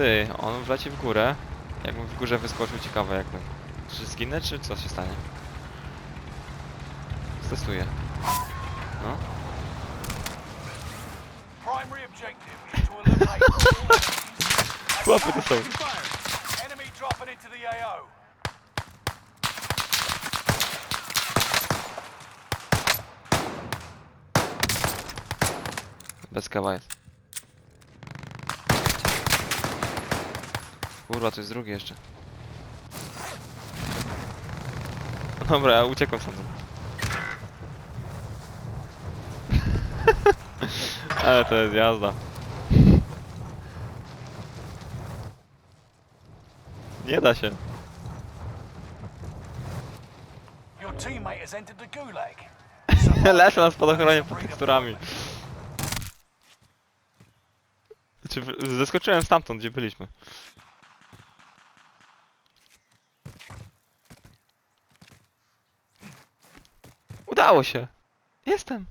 Ty, on wleci w górę. Jakbym w górze wyskoczył, ciekawe jak bym. Czy zginę, czy co się stanie? Testuję. No. Is to są. Bez kawa jest. Kurwa, to jest drugi jeszcze. Dobra, ja uciekłem stąd. Ale to jest jazda. Nie da się. Your teammate has entered the gulag. Lecę na spadochronie pod teksturami. W- zeskoczyłem stamtąd, gdzie byliśmy. Udało się! Jestem!